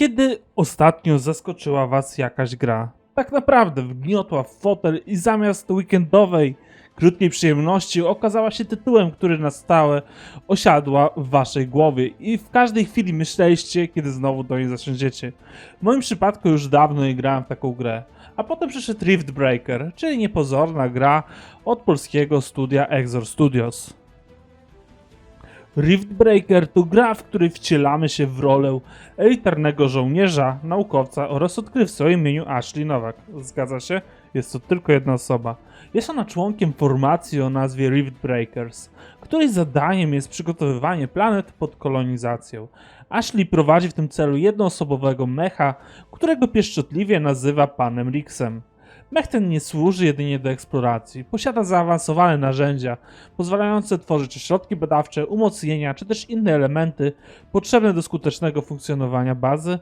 Kiedy ostatnio zaskoczyła Was jakaś gra? Tak naprawdę wgniotła w fotel i zamiast weekendowej, krótkiej przyjemności okazała się tytułem, który na stałe osiadła w Waszej głowie i w każdej chwili myśleliście, kiedy znowu do niej zasiądziecie. W moim przypadku już dawno nie grałem w taką grę. A potem przyszedł Rift Breaker, czyli niepozorna gra od polskiego studia Exor Studios. Riftbreaker to gra, w której wcielamy się w rolę elitarnego żołnierza, naukowca oraz odkrywcy o imieniu Ashley Nowak. Zgadza się? Jest to tylko jedna osoba. Jest ona członkiem formacji o nazwie Riftbreakers, której zadaniem jest przygotowywanie planet pod kolonizację. Ashley prowadzi w tym celu jednoosobowego mecha, którego pieszczotliwie nazywa panem Rixem. Mech ten nie służy jedynie do eksploracji. Posiada zaawansowane narzędzia, pozwalające tworzyć środki badawcze, umocnienia czy też inne elementy potrzebne do skutecznego funkcjonowania bazy,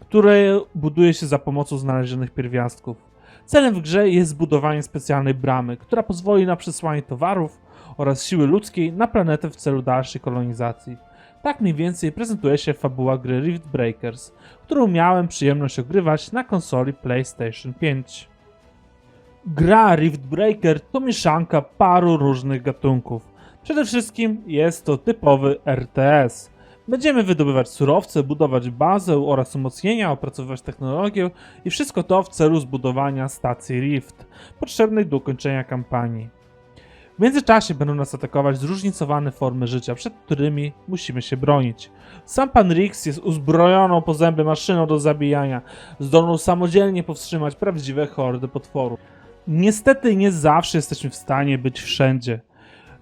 które buduje się za pomocą znalezionych pierwiastków. Celem w grze jest zbudowanie specjalnej bramy, która pozwoli na przesłanie towarów oraz siły ludzkiej na planetę w celu dalszej kolonizacji. Tak mniej więcej prezentuje się fabuła gry Rift Breakers, którą miałem przyjemność ogrywać na konsoli PlayStation 5. Gra Rift Breaker to mieszanka paru różnych gatunków. Przede wszystkim jest to typowy RTS. Będziemy wydobywać surowce, budować bazę oraz umocnienia, opracowywać technologię i wszystko to w celu zbudowania stacji Rift, potrzebnej do ukończenia kampanii. W międzyczasie będą nas atakować zróżnicowane formy życia, przed którymi musimy się bronić. Sam pan Rix jest uzbrojoną po zęby maszyną do zabijania, zdolną samodzielnie powstrzymać prawdziwe hordy potworów. Niestety nie zawsze jesteśmy w stanie być wszędzie.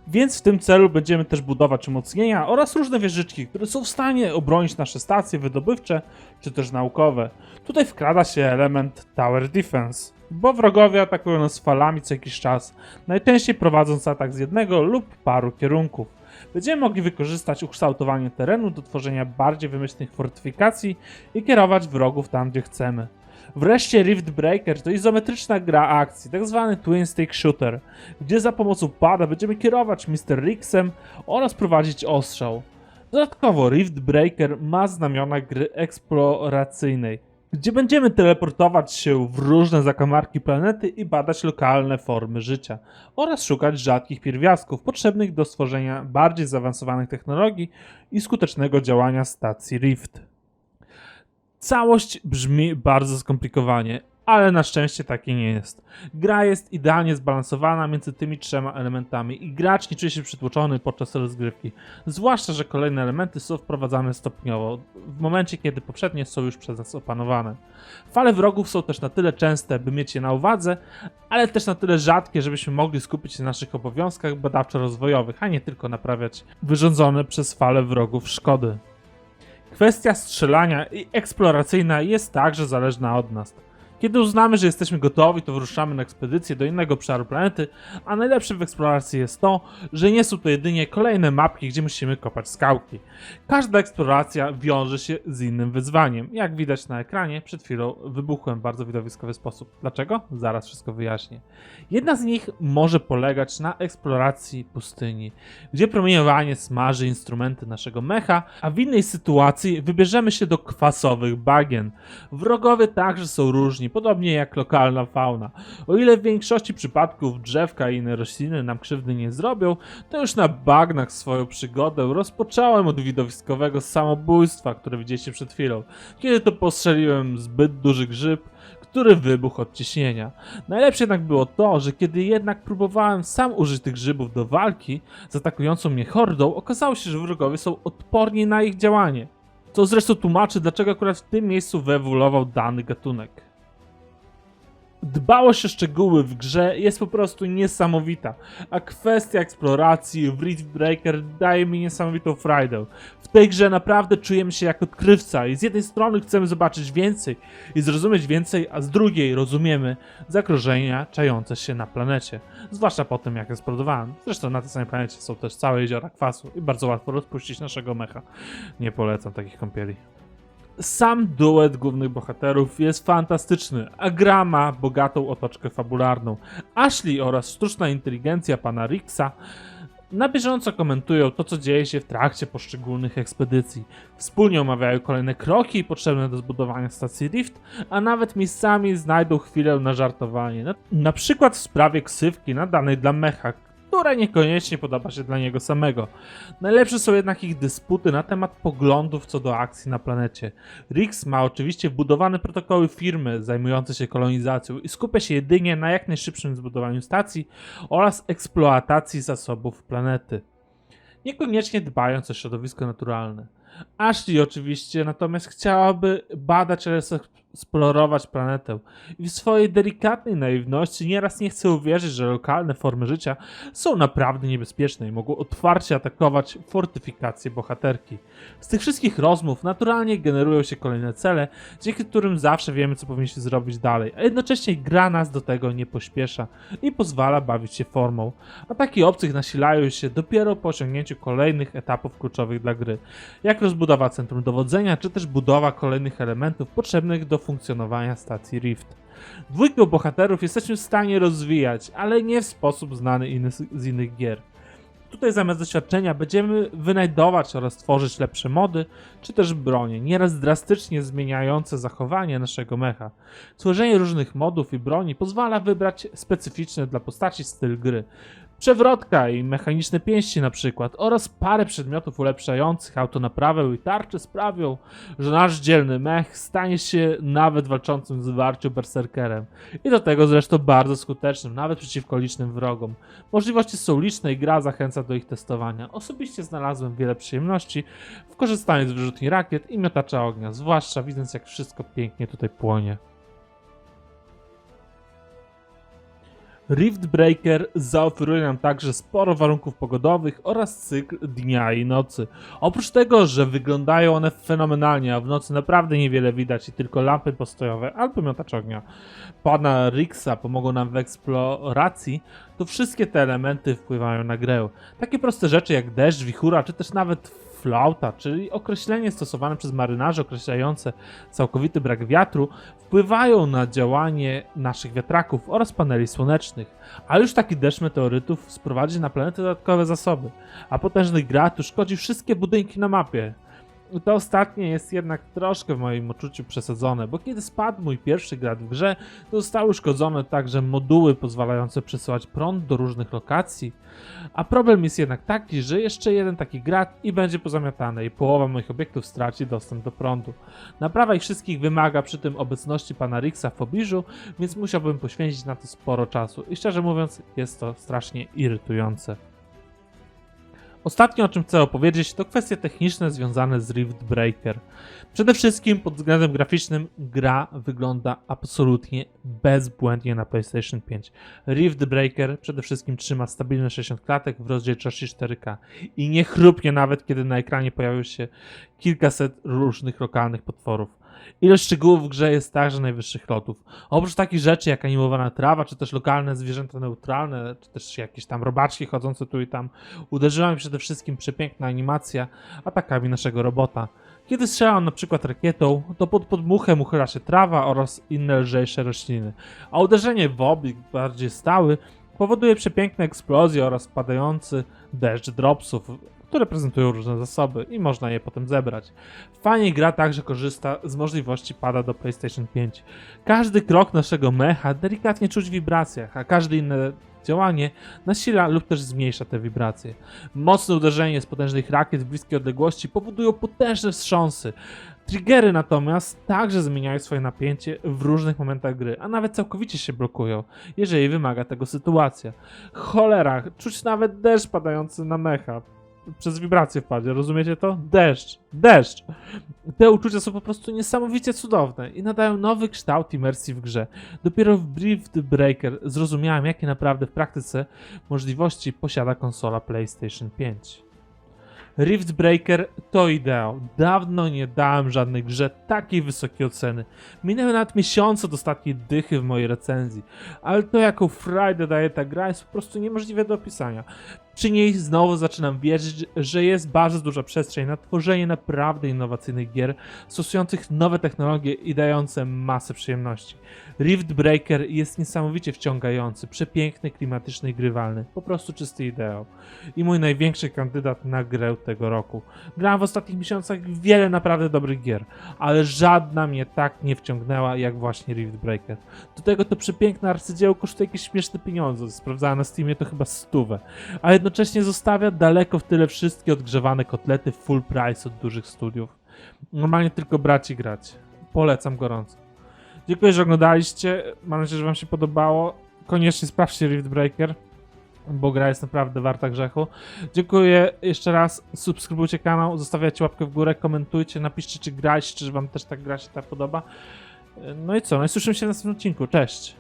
Więc w tym celu będziemy też budować umocnienia oraz różne wieżyczki, które są w stanie obronić nasze stacje wydobywcze czy też naukowe. Tutaj wkrada się element Tower Defense, bo wrogowie atakują nas falami co jakiś czas, najczęściej prowadząc atak z jednego lub paru kierunków. Będziemy mogli wykorzystać ukształtowanie terenu do tworzenia bardziej wymyślnych fortyfikacji i kierować wrogów tam, gdzie chcemy. Wreszcie Rift Breaker to izometryczna gra akcji, tak zwany Twin Stick Shooter, gdzie za pomocą pada będziemy kierować Mr. Rixem oraz prowadzić ostrzał. Dodatkowo Rift Breaker ma znamiona gry eksploracyjnej, gdzie będziemy teleportować się w różne zakamarki planety i badać lokalne formy życia oraz szukać rzadkich pierwiastków potrzebnych do stworzenia bardziej zaawansowanych technologii i skutecznego działania stacji Rift. Całość brzmi bardzo skomplikowanie, ale na szczęście takie nie jest. Gra jest idealnie zbalansowana między tymi trzema elementami i gracz nie czuje się przytłoczony podczas rozgrywki. Zwłaszcza, że kolejne elementy są wprowadzane stopniowo, w momencie kiedy poprzednie są już przez nas opanowane. Fale wrogów są też na tyle częste, by mieć je na uwadze, ale też na tyle rzadkie, żebyśmy mogli skupić się na naszych obowiązkach badawczo-rozwojowych, a nie tylko naprawiać wyrządzone przez fale wrogów szkody. Kwestia strzelania i eksploracyjna jest także zależna od nas. Kiedy uznamy, że jesteśmy gotowi, to wyruszamy na ekspedycję do innego obszaru planety, a najlepsze w eksploracji jest to, że nie są to jedynie kolejne mapki, gdzie musimy kopać skałki. Każda eksploracja wiąże się z innym wyzwaniem. Jak widać na ekranie, przed chwilą wybuchłem w bardzo widowiskowy sposób. Dlaczego? Zaraz wszystko wyjaśnię. Jedna z nich może polegać na eksploracji pustyni, gdzie promieniowanie smaży instrumenty naszego mecha, a w innej sytuacji wybierzemy się do kwasowych bagien. Wrogowie także są różni, podobnie jak lokalna fauna. O ile w większości przypadków drzewka i inne rośliny nam krzywdy nie zrobią, to już na bagnach swoją przygodę rozpocząłem od widowiskowego samobójstwa, które widzieliście przed chwilą, kiedy to postrzeliłem zbyt duży grzyb, który wybuchł od ciśnienia. Najlepsze jednak było to, że kiedy jednak próbowałem sam użyć tych grzybów do walki z atakującą mnie hordą, okazało się, że wrogowie są odporni na ich działanie. Co zresztą tłumaczy, dlaczego akurat w tym miejscu wyewoluował dany gatunek. Dbałość o szczegóły w grze jest po prostu niesamowita, a kwestia eksploracji w Rift Breaker daje mi niesamowitą frajdę. W tej grze naprawdę czujemy się jak odkrywca i z jednej strony chcemy zobaczyć więcej i zrozumieć więcej, a z drugiej rozumiemy zagrożenia czające się na planecie. Zwłaszcza po tym jak eksplodowałem. Zresztą na tej samej planecie są też całe jeziora kwasu i bardzo łatwo rozpuścić naszego mecha. Nie polecam takich kąpieli. Sam duet głównych bohaterów jest fantastyczny, a gra ma bogatą otoczkę fabularną. Ashley oraz sztuczna inteligencja pana Rixa Na bieżąco komentują to, co dzieje się w trakcie poszczególnych ekspedycji. Wspólnie omawiają kolejne kroki potrzebne do zbudowania stacji Rift, a nawet miejscami znajdą chwilę na żartowanie. Na, na przykład w sprawie ksywki nadanej dla mecha, która niekoniecznie podoba się dla niego samego. Najlepsze są jednak ich dysputy na temat poglądów co do akcji na planecie. Rix ma oczywiście wbudowane protokoły firmy zajmujące się kolonizacją i skupia się jedynie na jak najszybszym zbudowaniu stacji oraz eksploatacji zasobów planety. Niekoniecznie dbając o środowisko naturalne. Ashley oczywiście natomiast chciałaby badać eksplorować planetę i w swojej delikatnej naiwności nieraz nie chce uwierzyć, że lokalne formy życia są naprawdę niebezpieczne i mogą otwarcie atakować fortyfikacje bohaterki. Z tych wszystkich rozmów naturalnie generują się kolejne cele, dzięki którym zawsze wiemy, co powinniśmy zrobić dalej, a jednocześnie gra nas do tego nie pośpiesza i pozwala bawić się formą. Ataki obcych nasilają się dopiero po osiągnięciu kolejnych etapów kluczowych dla gry, jak rozbudowa centrum dowodzenia, czy też budowa kolejnych elementów potrzebnych do funkcjonowania stacji Rift. Dwójkę bohaterów jesteśmy w stanie rozwijać, ale nie w sposób znany inny, z innych gier. Tutaj zamiast doświadczenia będziemy wynajdować oraz tworzyć lepsze mody, czy też bronie, nieraz drastycznie zmieniające zachowanie naszego mecha. Tworzenie różnych modów i broni pozwala wybrać specyficzny dla postaci styl gry. Przewrotka i mechaniczne pięści na przykład oraz parę przedmiotów ulepszających autonaprawę i tarczę sprawią, że nasz dzielny mech stanie się nawet walczącym w zwarciu berserkerem. I do tego zresztą bardzo skutecznym, nawet przeciwko licznym wrogom. Możliwości są liczne i gra zachęca do ich testowania. Osobiście znalazłem wiele przyjemności w korzystaniu z wyrzutni rakiet i miotacza ognia, zwłaszcza widząc jak wszystko pięknie tutaj płonie. Rift Breaker zaoferuje nam także sporo warunków pogodowych oraz cykl dnia i nocy. Oprócz tego, że wyglądają one fenomenalnie, a w nocy naprawdę niewiele widać i tylko lampy postojowe albo miotacz ognia pana Rixa pomogą nam w eksploracji, to wszystkie te elementy wpływają na grę. Takie proste rzeczy jak deszcz, wichura, czy też nawet flauta, czyli określenie stosowane przez marynarzy określające całkowity brak wiatru, wpływają na działanie naszych wiatraków oraz paneli słonecznych. A już taki deszcz meteorytów sprowadzi na planetę dodatkowe zasoby, a potężny grad uszkodzi wszystkie budynki na mapie. To ostatnie jest jednak troszkę w moim odczuciu przesadzone, bo kiedy spadł mój pierwszy grad w grze, zostały uszkodzone także moduły pozwalające przesyłać prąd do różnych lokacji. A problem jest jednak taki, że jeszcze jeden taki grad i będzie pozamiatany i połowa moich obiektów straci dostęp do prądu. Naprawa ich wszystkich wymaga przy tym obecności pana Rixa w pobliżu, więc musiałbym poświęcić na to sporo czasu i szczerze mówiąc jest to strasznie irytujące. Ostatnie o czym chcę opowiedzieć to kwestie techniczne związane z Rift Breaker. Przede wszystkim pod względem graficznym gra wygląda absolutnie bezbłędnie na PlayStation 5. Rift Breaker przede wszystkim trzyma stabilne 60 klatek w rozdzielczości 4K i nie chrupnie nawet kiedy na ekranie pojawią się kilkaset różnych lokalnych potworów. Ilość szczegółów w grze jest także najwyższych lotów. Oprócz takich rzeczy jak animowana trawa, czy też lokalne zwierzęta neutralne, czy też jakieś tam robaczki chodzące tu i tam, uderzyła mi przede wszystkim przepiękna animacja atakami naszego robota. Kiedy strzelam na przykład rakietą, to pod podmuchem uchyla się trawa oraz inne lżejsze rośliny, a uderzenie w obieg bardziej stały powoduje przepiękne eksplozje oraz padający deszcz dropsów, które prezentują różne zasoby i można je potem zebrać. Fajnie gra także korzysta z możliwości pada do PlayStation 5. Każdy krok naszego mecha delikatnie czuć w wibracjach, a każde inne działanie nasila lub też zmniejsza te wibracje. Mocne uderzenie z potężnych rakiet w bliskiej odległości powodują potężne wstrząsy. Triggery natomiast także zmieniają swoje napięcie w różnych momentach gry, a nawet całkowicie się blokują, jeżeli wymaga tego sytuacja. Cholera, czuć nawet deszcz padający na mecha przez wibrację wpadzie, rozumiecie to? Deszcz, deszcz. Te uczucia są po prostu niesamowicie cudowne i nadają nowy kształt imersji w grze. Dopiero w Rift Breaker zrozumiałem, jakie naprawdę w praktyce możliwości posiada konsola PlayStation 5. Rift Breaker to ideał. Dawno nie dałem żadnej grze takiej wysokiej oceny. Minęły nawet miesiące do ostatniej dychy w mojej recenzji, ale to jaką frajdę daje ta gra jest po prostu niemożliwe do opisania. Niej znowu zaczynam wierzyć, że jest bardzo duża przestrzeń na tworzenie naprawdę innowacyjnych gier, stosujących nowe technologie i dające masę przyjemności. Rift Breaker jest niesamowicie wciągający, przepiękny, klimatyczny i grywalny. Po prostu czysty ideał. I mój największy kandydat na grę tego roku. Grałem w ostatnich miesiącach wiele naprawdę dobrych gier, ale żadna mnie tak nie wciągnęła jak właśnie Rift Breaker. Do tego to przepiękne arcydzieło kosztuje jakieś śmieszne pieniądze. Sprawdzałem na Steamie to chyba stówę. A jednocześnie zostawia daleko w tyle wszystkie odgrzewane kotlety full price od dużych studiów. Normalnie tylko brać i grać. Polecam gorąco. Dziękuję, że oglądaliście. Mam nadzieję, że Wam się podobało. Koniecznie sprawdźcie Rift Breaker, bo gra jest naprawdę warta grzechu. Dziękuję jeszcze raz. Subskrybujcie kanał, zostawiajcie łapkę w górę, komentujcie, napiszcie, czy graliście, czy Wam też tak gra się tak podoba. No i co? No i słyszymy się w następnym odcinku. Cześć!